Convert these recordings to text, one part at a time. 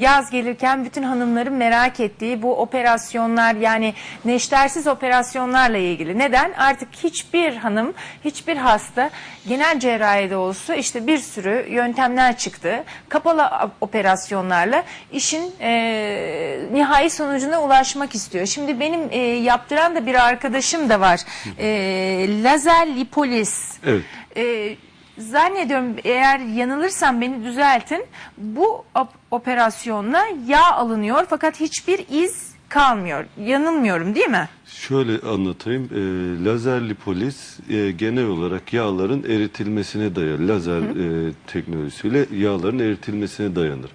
Yaz gelirken bütün hanımların merak ettiği bu operasyonlar yani neştersiz operasyonlarla ilgili. Neden? Artık hiçbir hanım, hiçbir hasta genel cerrahide olsa işte bir sürü yöntemler çıktı. Kapalı operasyonlarla işin e, nihai sonucuna ulaşmak istiyor. Şimdi benim e, yaptıran da bir arkadaşım da var. E, lazer lipolis. Evet. Ee, zannediyorum eğer yanılırsam beni düzeltin. Bu op- operasyonla yağ alınıyor fakat hiçbir iz kalmıyor. Yanılmıyorum değil mi? Şöyle anlatayım. E, lazer lipoliz e, genel olarak yağların eritilmesine dayanır. Lazer e, teknolojisiyle yağların eritilmesine dayanır.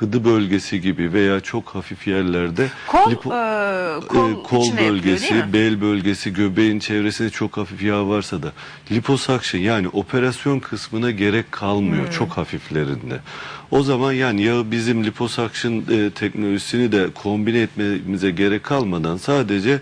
Gıdı bölgesi gibi veya çok hafif yerlerde Kol, lipo- e, kol, e, kol yapıyor, bölgesi, mi? bel bölgesi, göbeğin çevresinde çok hafif yağ varsa da liposuction yani operasyon kısmına gerek kalmıyor Hmm. çok hafiflerinde. O zaman yani yağı bizim liposuction e, teknolojisini de kombine etmemize gerek kalmadan sadece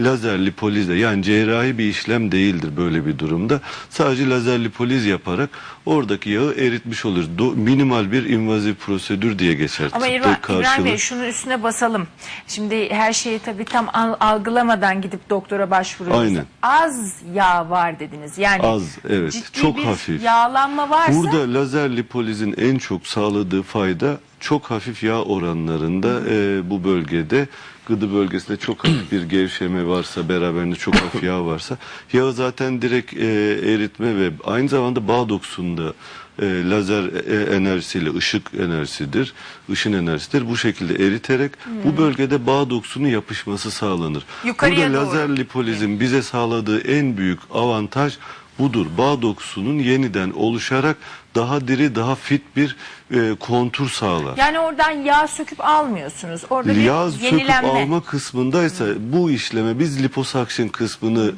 lazer lipolizle yani cerrahi bir işlem değildir böyle bir durumda. Sadece lazer lipoliz yaparak oradaki yağı eritmiş olur. Do- minimal bir invaziv prosedür diye geçer. Ama İbrahim, İbrahim. Bey şunun üstüne basalım. Şimdi her şeyi tabii tam al- algılamadan gidip doktora başvuruyoruz. Aynen. Az yağ var dediniz. Yani Az, evet. ciddi Çok bir hafif. yağlanma varsa Burada lazer lipolizin en çok sağladığı fayda çok hafif yağ oranlarında e, bu bölgede gıdı bölgesinde çok hafif bir gevşeme varsa beraberinde çok hafif yağ varsa yağı zaten direkt e, eritme ve aynı zamanda bağ dokusunda e, lazer e, enerjisiyle ışık enerjisidir, ışın enerjisidir. Bu şekilde eriterek bu bölgede bağ dokusunun yapışması sağlanır. Yukarıya Burada doğru. lazer lipolizin bize sağladığı en büyük avantaj budur. Bağ dokusunun yeniden oluşarak daha diri, daha fit bir e, kontur sağlar. yani oradan yağ söküp almıyorsunuz. Orada bir Yağ söküp yenilenme. alma kısmındaysa bu işleme biz liposuction kısmını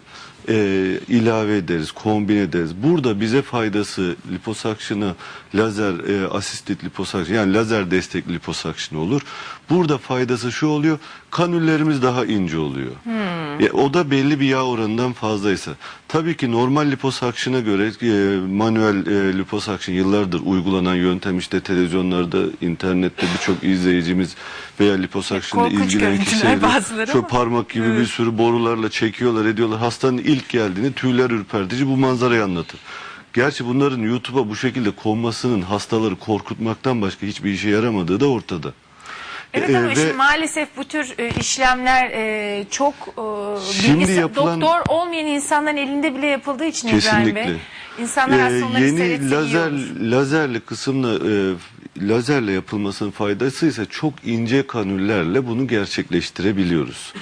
e, ilave ederiz, kombine ederiz. Burada bize faydası liposuction'a lazer e, assisted liposuction yani lazer destekli liposuction olur. Burada faydası şu oluyor. Kanüllerimiz daha ince oluyor. E, o da belli bir yağ oranından fazlaysa. Tabii ki normal liposuction'a göre e, manuel e, liposuction yıllardır uygulanan yöntem işte televizyonlarda, internette birçok izleyicimiz veya Korkunç ilgilenen bazıları şu parmak gibi bir sürü borularla çekiyorlar ediyorlar. Hastanın ilk geldiğini tüyler ürpertici bu manzarayı anlatır. Gerçi bunların YouTube'a bu şekilde konmasının hastaları korkutmaktan başka hiçbir işe yaramadığı da ortada. Evet Ee, ama ve- şimdi maalesef bu tür e, işlemler e, çok e, Şimdi bilgisi- yapılan- doktor olmayan insanların elinde bile yapıldığı için İbrahim Kesinlikle. Bey. İnsanlar Ee, aslında yeni lazer olur. lazerli kısımla e, lazerle yapılmasının faydası ise çok ince kanüllerle bunu gerçekleştirebiliyoruz.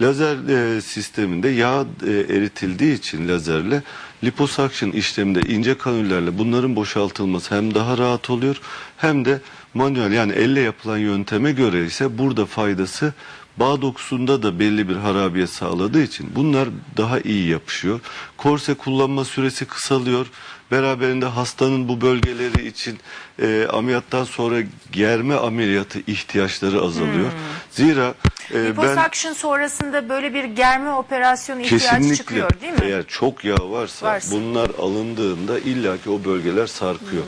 Lazer e, sisteminde yağ e, eritildiği için lazerle liposuction işleminde ince kanüllerle bunların boşaltılması hem daha rahat oluyor hem de manuel yani elle yapılan yönteme göre ise burada faydası bağ dokusunda da belli bir harabiyet sağladığı için bunlar daha iyi yapışıyor. Korse kullanma süresi kısalıyor. Beraberinde hastanın bu bölgeleri için e, ameliyattan sonra germe ameliyatı ihtiyaçları azalıyor. Zira e, ben Liposuction sonrasında böyle bir germe operasyonu ihtiyacı çıkıyor değil mi? eğer çok yağ varsa, Varsa. bunlar alındığında illaki o bölgeler sarkıyor.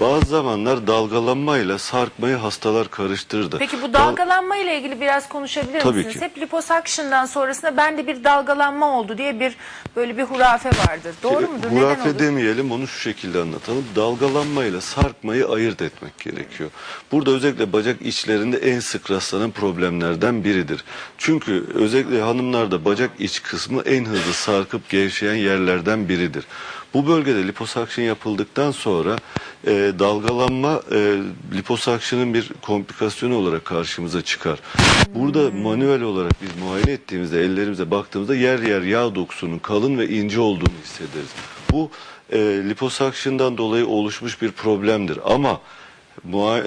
Bazı zamanlar dalgalanmayla sarkmayı hastalar karıştırır da. Peki bu Dal- dalgalanma ile ilgili biraz konuşabilir Tabii misiniz? ki. Hep liposuction'dan sonrasında bende bir dalgalanma oldu diye bir böyle bir hurafe vardır. Doğru mudur? Neden Hurafe olur? demeyelim onu şu şekilde anlatalım. Dalgalanmayla sarkmayı ayırt etmek gerekiyor. Burada özellikle bacak içlerinde en sık rastlanan problemlerden biridir. Çünkü özellikle hanımlarda bacak iç kısmı en hızlı sarkıp gevşeyen yerlerden biridir. Bu bölgede liposuction yapıldıktan sonra e, dalgalanma e, liposuction'ın bir komplikasyonu olarak karşımıza çıkar. Burada manuel olarak biz muayene ettiğimizde ellerimize baktığımızda yer yer yağ dokusunun kalın ve ince olduğunu hissederiz. Bu e, liposuction'dan dolayı oluşmuş bir problemdir ama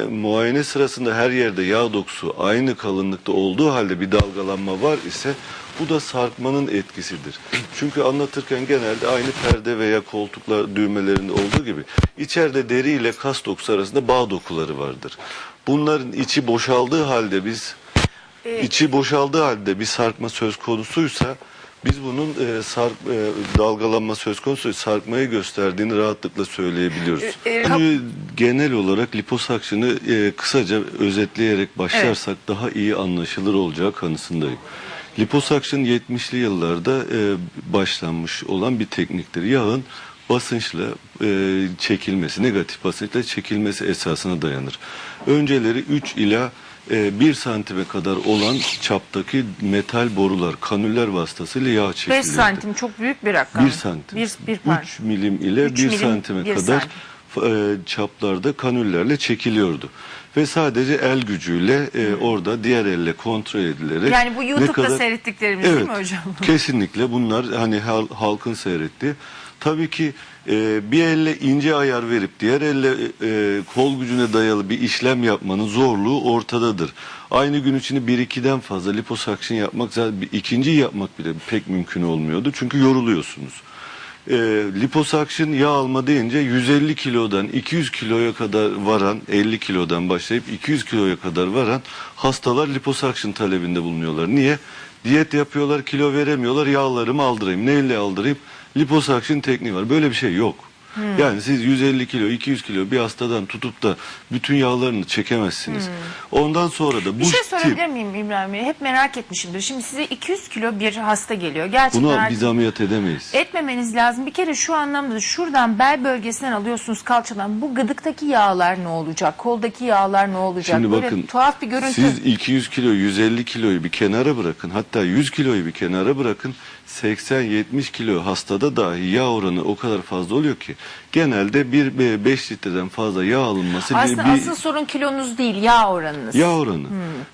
muayene sırasında her yerde yağ dokusu aynı kalınlıkta olduğu halde bir dalgalanma var ise bu da sarkmanın etkisidir. Çünkü anlatırken genelde aynı perde veya koltuklar düğmelerinde olduğu gibi içeride deri ile kas dokusu arasında bağ dokuları vardır. Bunların içi boşaldığı halde biz içi boşaldığı halde bir sarkma söz konusuysa Biz bunun e, sark, e, dalgalanma söz konusu sarkmayı gösterdiğini rahatlıkla söyleyebiliyoruz. E, e, genel olarak liposakşını e, kısaca özetleyerek başlarsak daha iyi anlaşılır olacağı kanısındayım. Liposakşın 70'li yıllarda e, başlanmış olan bir tekniktir. Yağın basınçla e, çekilmesi, negatif basınçla çekilmesi esasına dayanır. Önceleri 3 ila e, 1 santime kadar olan çaptaki metal borular, kanüller vasıtasıyla yağ 5 çekilirdi. santim çok büyük bir rakam. 1 santim. Bir, bir par. 3 milim ile Üç 1 milim, santime bir kadar santim. e, çaplarda kanüllerle çekiliyordu. Ve sadece el gücüyle e, orada diğer elle kontrol edilerek Yani bu YouTube'da kadar- seyrettiklerimiz evet, değil mi hocam? Kesinlikle bunlar hani hal- halkın seyrettiği. Tabii ki e, bir elle ince ayar verip diğer elle e, kol gücüne dayalı bir işlem yapmanın zorluğu ortadadır. Aynı gün içinde bir ikiden fazla liposakşın yapmak zaten bir ikinci yapmak bile pek mümkün olmuyordu. Çünkü yoruluyorsunuz. E, liposakşın yağ alma deyince 150 kilodan 200 kiloya kadar varan 50 kilodan başlayıp 200 kiloya kadar varan hastalar liposakşın talebinde bulunuyorlar. Niye? Diyet yapıyorlar, kilo veremiyorlar, yağlarımı aldırayım. Neyle aldırayım? Liposakşın tekniği var. Böyle bir şey yok. Hmm. Yani siz 150 kilo, 200 kilo bir hastadan tutup da bütün yağlarını çekemezsiniz. Ondan sonra da bu Hmm. Bir şey tip- sorabilir miyim İbrahim Bey? Hep merak etmişimdir. Şimdi size 200 kilo bir hasta geliyor. Gerçekten artık biz ameliyat edemeyiz. etmemeniz lazım. Bir kere şu anlamda şuradan bel bölgesinden alıyorsunuz kalçadan. Bu gıdıktaki yağlar ne olacak? Koldaki yağlar ne olacak? Şimdi Böyle bakın tuhaf bir görüntü. siz 200 kilo 150 kiloyu bir kenara bırakın hatta 100 kiloyu bir kenara bırakın 80-70 kilo hastada dahi yağ oranı o kadar fazla oluyor ki genelde bir 5 litreden fazla yağ alınması bir- Aslında bir, asıl sorun kilonuz değil, yağ oranınız. yağ oranı.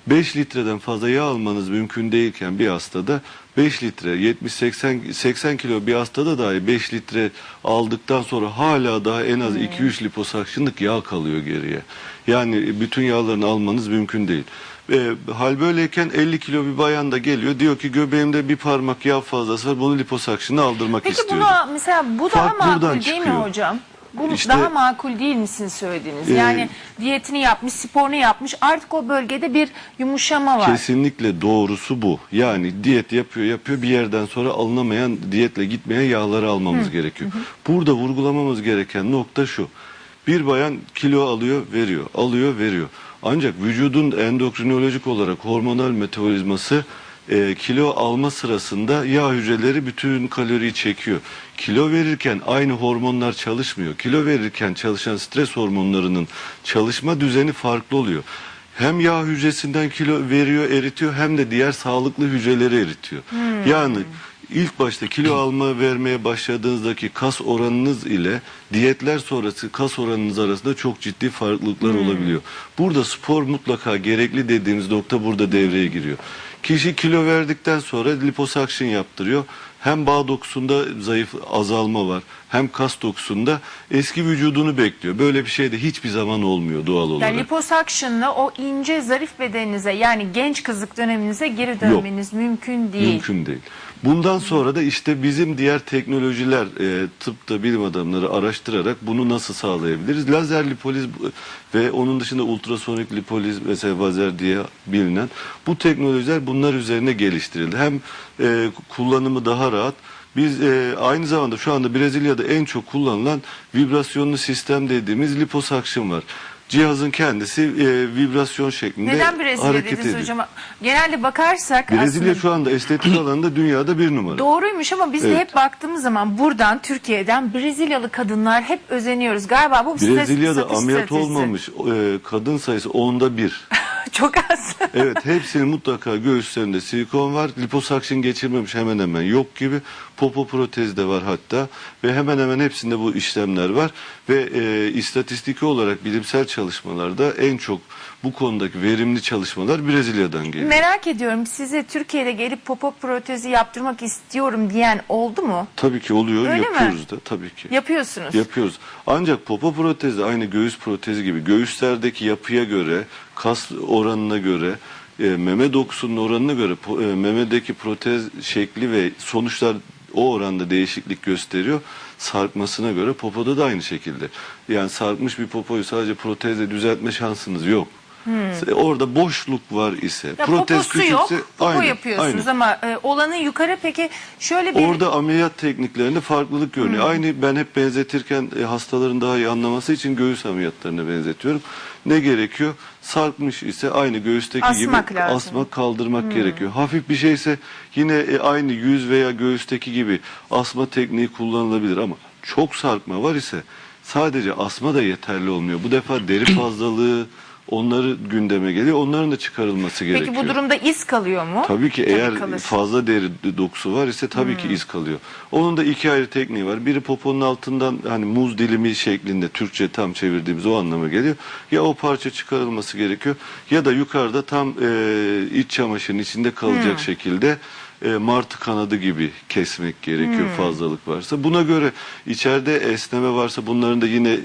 5 litreden fazla yağ almanız mümkün değilken bir hastada 5 litre 70-80 80 kilo bir hastada dahi 5 litre aldıktan sonra hala daha en az 2-3 liposakşınlık yağ kalıyor geriye. Yani bütün yağlarını almanız mümkün değil. E, hal böyleyken 50 kilo bir bayan da geliyor diyor ki göbeğimde bir parmak yağ fazlası var bunu liposakşına aldırmak Peki istiyorum. buna mesela bu daha Fark makul değil mi çıkıyor. hocam? Bu İşte- daha makul değil mi sizin söylediğiniz? Ee, yani diyetini yapmış, sporunu yapmış. Artık o bölgede bir yumuşama var. Kesinlikle doğrusu bu. Yani diyet yapıyor yapıyor bir yerden sonra alınamayan diyetle gitmeyen yağları almamız gerekiyor. Burada vurgulamamız gereken nokta şu. Bir bayan kilo alıyor veriyor alıyor veriyor. Ancak vücudun endokrinolojik olarak hormonal metabolizması e, kilo alma sırasında yağ hücreleri bütün kaloriyi çekiyor. Kilo verirken aynı hormonlar çalışmıyor. Kilo verirken çalışan stres hormonlarının çalışma düzeni farklı oluyor. Hem yağ hücresinden kilo veriyor, eritiyor hem de diğer sağlıklı hücreleri eritiyor. Yani ilk başta kilo alma vermeye başladığınızdaki kas oranınız ile diyetler sonrası kas oranınız arasında çok ciddi farklılıklar olabiliyor. Burada spor mutlaka gerekli dediğimiz nokta burada devreye giriyor. Kişi kilo verdikten sonra liposakşın yaptırıyor. Hem bağ dokusunda zayıf azalma var hem kas dokusunda eski vücudunu bekliyor. Böyle bir şey de hiçbir zaman olmuyor doğal olarak. Yani liposuction'la o ince zarif bedeninize yani genç kızlık döneminize geri dönmeniz mümkün değil. Mümkün değil. Bundan sonra da işte bizim diğer teknolojiler, e, tıpta bilim adamları araştırarak bunu nasıl sağlayabiliriz? Lazer lipoliz ve onun dışında ultrasonik lipoliz mesela vazer diye bilinen bu teknolojiler bunlar üzerine geliştirildi. Hem e, kullanımı daha rahat. Biz e, aynı zamanda şu anda Brezilya'da en çok kullanılan vibrasyonlu sistem dediğimiz liposakşın var. Cihazın kendisi e, vibrasyon şeklinde Neden Brezilya hareket dediniz ediyor. hocam? Genelde bakarsak Brezilya aslında şu anda estetik alanında dünyada bir numara. doğruymuş ama biz de Evet. hep baktığımız zaman buradan Türkiye'den Brezilyalı kadınlar hep özeniyoruz. Galiba bu Brezilya'da satış ameliyat stratejisi. olmamış e, kadın sayısı onda bir. Çok az. Evet hepsinin mutlaka göğüslerinde silikon var. Liposakşın geçirmemiş hemen hemen yok gibi. Popo protezi de var hatta. Ve hemen hemen hepsinde bu işlemler var. Ve e, istatistiki olarak bilimsel çalışmalarda en çok bu konudaki verimli çalışmalar Brezilya'dan geliyor. Merak ediyorum size Türkiye'de gelip popo protezi yaptırmak istiyorum diyen oldu mu? Tabii ki oluyor. Öyle mi? yapıyoruz da tabii ki. Yapıyorsunuz. Yapıyoruz. Ancak popo protezi aynı göğüs protezi gibi göğüslerdeki yapıya göre, kas oranına göre, e, meme dokusunun oranına göre e, memedeki protez şekli ve sonuçlar o oranda değişiklik gösteriyor. Sarkmasına göre popoda da aynı şekilde. Yani sarkmış bir popoyu sadece protezle düzeltme şansınız yok. Orada boşluk var ise, Ya protez poposu yok, küçükse popo aynen, yapıyorsunuz aynen. ama e, olanı yukarı peki şöyle bir... Orada ameliyat tekniklerinde farklılık görünüyor. Aynı ben hep benzetirken e, hastaların daha iyi anlaması için göğüs ameliyatlarına benzetiyorum. Ne gerekiyor? Sarkmış ise aynı göğüsteki Asmak gibi lazım. asmak kaldırmak gerekiyor. Hafif bir şeyse yine e, aynı yüz veya göğüsteki gibi asma tekniği kullanılabilir ama çok sarkma var ise sadece asma da yeterli olmuyor. Bu defa deri fazlalığı onları gündeme geliyor. Onların da çıkarılması gerekiyor. Peki bu durumda iz kalıyor mu? Tabii ki eğer kalır. fazla deri dokusu var ise tabii ki iz kalıyor. Onun da iki ayrı tekniği var. Biri poponun altından hani muz dilimi şeklinde Türkçe tam çevirdiğimiz o anlama geliyor. Ya o parça çıkarılması gerekiyor ya da yukarıda tam e, iç çamaşırın içinde kalacak şekilde e, martı kanadı gibi kesmek gerekiyor fazlalık varsa. Buna göre içeride esneme varsa bunların da yine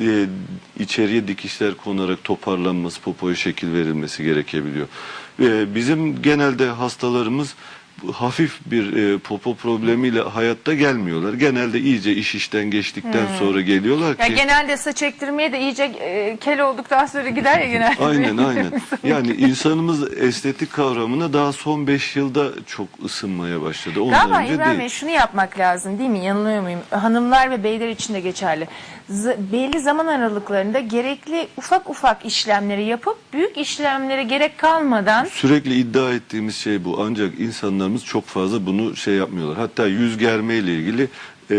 e, içeriye dikişler konarak toparlanması, popoya şekil verilmesi gerekebiliyor. E, bizim genelde hastalarımız hafif bir e, popo problemiyle hayatta gelmiyorlar. Genelde iyice iş işten geçtikten sonra geliyorlar ki genelde saç ektirmeye de iyice e, kel olduktan sonra gider ya genelde. Aynen aynen. Yani insanımız estetik kavramına daha son 5 yılda çok ısınmaya başladı. Ondan Galiba önce İbrahim değil. Bey şunu yapmak lazım değil mi? Yanılıyor muyum? Hanımlar ve beyler için de geçerli. Belli zaman aralıklarında gerekli ufak ufak işlemleri yapıp büyük işlemlere gerek kalmadan Sürekli iddia ettiğimiz şey bu. Ancak insanlarımız çok fazla bunu şey yapmıyorlar. Hatta yüz germe ile ilgili e,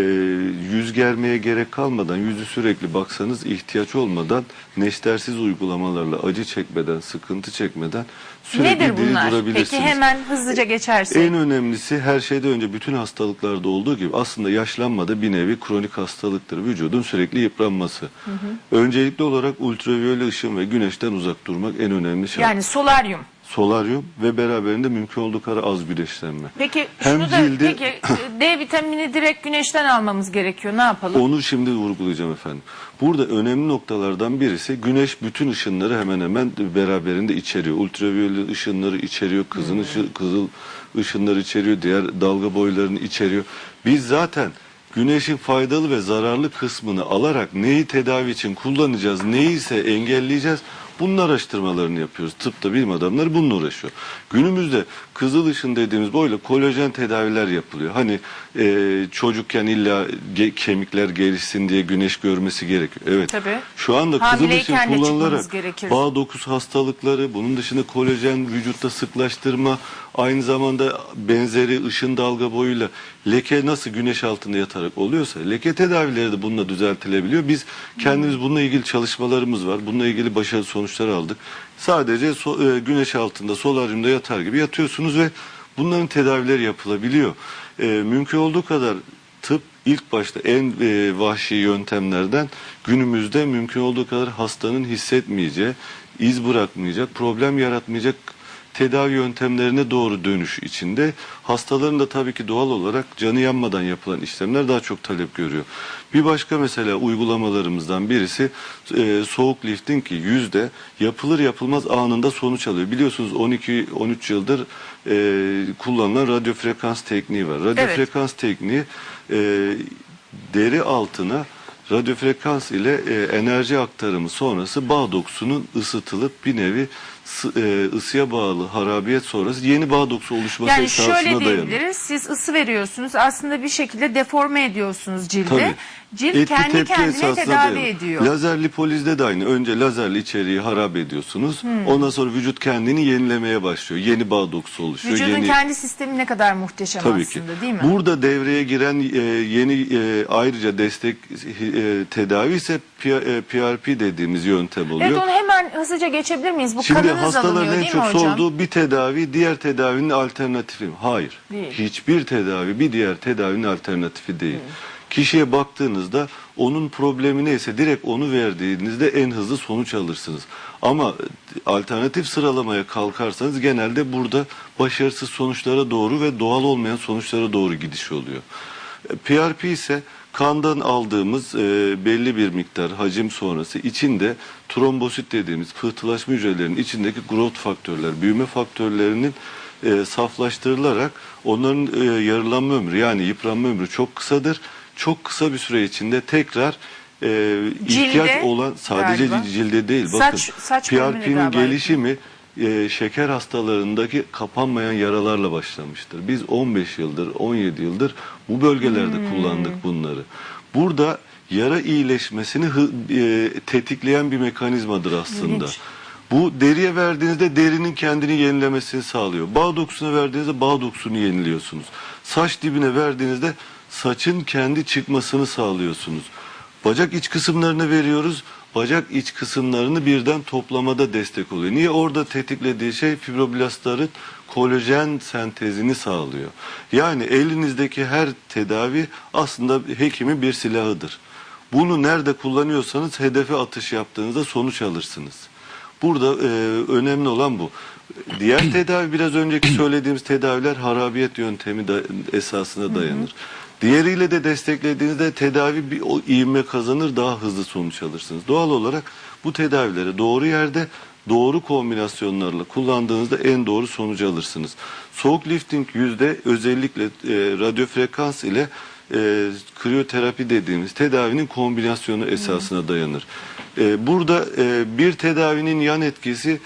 yüz germeye gerek kalmadan yüzü sürekli baksanız ihtiyaç olmadan neştersiz uygulamalarla acı çekmeden, sıkıntı çekmeden sürekli nedir diri bunlar? durabilirsiniz. Peki hemen hızlıca geçersek. En önemlisi her şeyden önce bütün hastalıklarda olduğu gibi aslında yaşlanma da bir nevi kronik hastalıktır. Vücudun sürekli yıpranması. Öncelikli olarak ultraviyole ışın ve güneşten uzak durmak en önemli şart. Yani solaryum. Solaryum ve beraberinde mümkün olduğu kadar az güneşlenme. Peki Hem şunu da cildi- peki e, D vitamini direkt güneşten almamız gerekiyor. Ne yapalım? Onu şimdi vurgulayacağım efendim. Burada önemli noktalardan birisi güneş bütün ışınları hemen hemen beraberinde içeriyor. Ultraviyole ışınları içeriyor, kızın ışı, kızıl ışınları içeriyor, diğer dalga boylarını içeriyor. Biz zaten güneşin faydalı ve zararlı kısmını alarak neyi tedavi için kullanacağız, neyi ise engelleyeceğiz bunun araştırmalarını yapıyoruz. Tıpta bilim adamları bununla uğraşıyor. Günümüzde kızıl ışın dediğimiz böyle kolajen tedaviler yapılıyor. Hani e, çocukken illa ge- kemikler gelişsin diye güneş görmesi gerekiyor. Evet. Tabii. Şu anda kızıl ışın Hamileyken de kullanılarak çıkmamız gerekir. bağ dokusu hastalıkları, bunun dışında kolajen vücutta sıklaştırma, aynı zamanda benzeri ışın dalga boyuyla leke nasıl güneş altında yatarak oluyorsa leke tedavileri de bununla düzeltilebiliyor. Biz kendimiz bununla ilgili çalışmalarımız var. Bununla ilgili başarılı sonuçlar aldık. Sadece so- e, güneş altında solaryumda yatar gibi yatıyorsunuz ve bunların tedavileri yapılabiliyor. E, mümkün olduğu kadar tıp ilk başta en e, vahşi yöntemlerden günümüzde mümkün olduğu kadar hastanın hissetmeyeceği, iz bırakmayacak, problem yaratmayacak tedavi yöntemlerine doğru dönüş içinde hastaların da tabii ki doğal olarak canı yanmadan yapılan işlemler daha çok talep görüyor. Bir başka mesela uygulamalarımızdan birisi e, soğuk lifting ki yüzde yapılır yapılmaz anında sonuç alıyor. Biliyorsunuz 12-13 yıldır e, kullanılan radyo frekans tekniği var. Radyo Evet. frekans tekniği e, deri altına radyo frekans ile e, enerji aktarımı sonrası bağ dokusunun ısıtılıp bir nevi e, ısıya bağlı harabiyet sonrası yeni bağ dokusu oluşması Yani esasına şöyle dayanıyor. diyebiliriz. Siz ısı veriyorsunuz. Aslında bir şekilde deforme ediyorsunuz cildi. Tabii. Cilt Etki kendi kendine tedavi dayanıyor. ediyor. Lazer lipolizde de aynı. Önce lazerli içeriği harap ediyorsunuz. Hmm. Ondan sonra vücut kendini yenilemeye başlıyor. Yeni bağ dokusu oluşuyor. Vücudun yeni... kendi sistemi ne kadar muhteşem Tabii ki. aslında değil mi? Burada devreye giren e, yeni e, ayrıca destek e, tedavi ise P- e, PRP dediğimiz yöntem oluyor. Evet onu hemen hızlıca geçebilir miyiz? Bu Şimdi kanınız hastaların alınıyor en değil çok mi hocam? sorduğu bir tedavi diğer tedavinin alternatifi mi? Hayır. Değil. Hiçbir tedavi bir diğer tedavinin alternatifi değil. Kişiye baktığınızda onun problemi neyse direkt onu verdiğinizde en hızlı sonuç alırsınız. Ama alternatif sıralamaya kalkarsanız genelde burada başarısız sonuçlara doğru ve doğal olmayan sonuçlara doğru gidiş oluyor. E, PRP ise kandan aldığımız e, belli bir miktar hacim sonrası içinde trombosit dediğimiz pıhtılaşma hücrelerinin içindeki growth faktörler, büyüme faktörlerinin e, saflaştırılarak onların e, yarılanma ömrü yani yıpranma ömrü çok kısadır. Çok kısa bir süre içinde tekrar e, ihtiyaç olan sadece galiba. cilde değil. Bakın Saç- saç bölümüne PRP'nin gelişimi e, şeker hastalarındaki kapanmayan yaralarla başlamıştır. Biz 15 yıldır, 17 yıldır bu bölgelerde Hmm. kullandık bunları. Burada yara iyileşmesini hı- e, tetikleyen bir mekanizmadır aslında. İlginç. Bu deriye verdiğinizde derinin kendini yenilemesini sağlıyor. Bağ dokusuna verdiğinizde bağ dokusunu yeniliyorsunuz. Saç dibine verdiğinizde saçın kendi çıkmasını sağlıyorsunuz. Bacak iç kısımlarını veriyoruz. Bacak iç kısımlarını birden toplamada destek oluyor. Niye? Orada tetiklediği şey fibroblastların kolajen sentezini sağlıyor. Yani elinizdeki her tedavi aslında hekimin bir silahıdır. Bunu nerede kullanıyorsanız hedefe atış yaptığınızda sonuç alırsınız. Burada e, önemli olan bu. Diğer tedavi biraz önceki söylediğimiz tedaviler harabiyet yöntemi da, esasına dayanır. Diğeriyle de desteklediğinizde tedavi bir o ivme kazanır daha hızlı sonuç alırsınız. Doğal olarak bu tedavileri doğru yerde doğru kombinasyonlarla kullandığınızda en doğru sonucu alırsınız. Soğuk lifting yüzde özellikle e, radyo frekans ile e, kriyoterapi dediğimiz tedavinin kombinasyonu esasına dayanır. E, burada e, bir tedavinin yan etkisi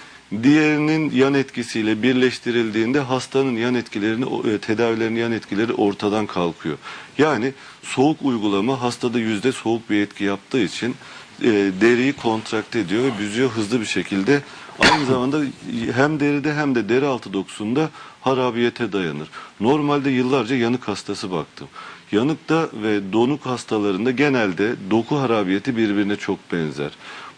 diğerinin yan etkisiyle birleştirildiğinde hastanın yan etkilerini, e, tedavilerin yan etkileri ortadan kalkıyor. Yani soğuk uygulama hastada yüzde soğuk bir etki yaptığı için e, deriyi kontrakte ediyor ve büzüyor hızlı bir şekilde. Aynı zamanda hem deride hem de deri altı dokusunda harabiyete dayanır. Normalde yıllarca yanık hastası baktım. Yanıkta ve donuk hastalarında genelde doku harabiyeti birbirine çok benzer.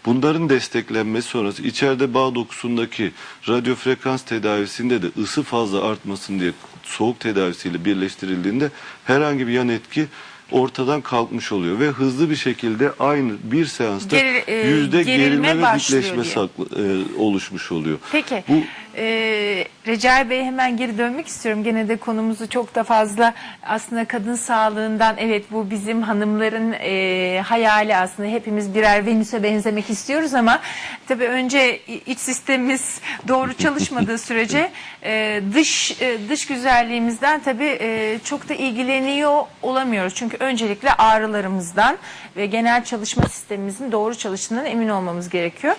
Bunların desteklenmesi sonrası içeride bağ dokusundaki radyo frekans tedavisinde de ısı fazla artmasın diye soğuk tedavisiyle birleştirildiğinde herhangi bir yan etki ortadan kalkmış oluyor ve hızlı bir şekilde aynı bir seansta Geri- e, yüzde gerilme gerilme ve dikleşme saklı- e, oluşmuş oluyor. Peki. Bu Ee, Recai Bey hemen geri dönmek istiyorum. Gene de konumuzu çok da fazla aslında kadın sağlığından evet bu bizim hanımların e, hayali aslında hepimiz birer Venüs'e benzemek istiyoruz ama tabii önce iç sistemimiz doğru çalışmadığı sürece e, dış e, dış güzelliğimizden tabii e, çok da ilgileniyor olamıyoruz. Çünkü öncelikle ağrılarımızdan ve genel çalışma sistemimizin doğru çalıştığından emin olmamız gerekiyor.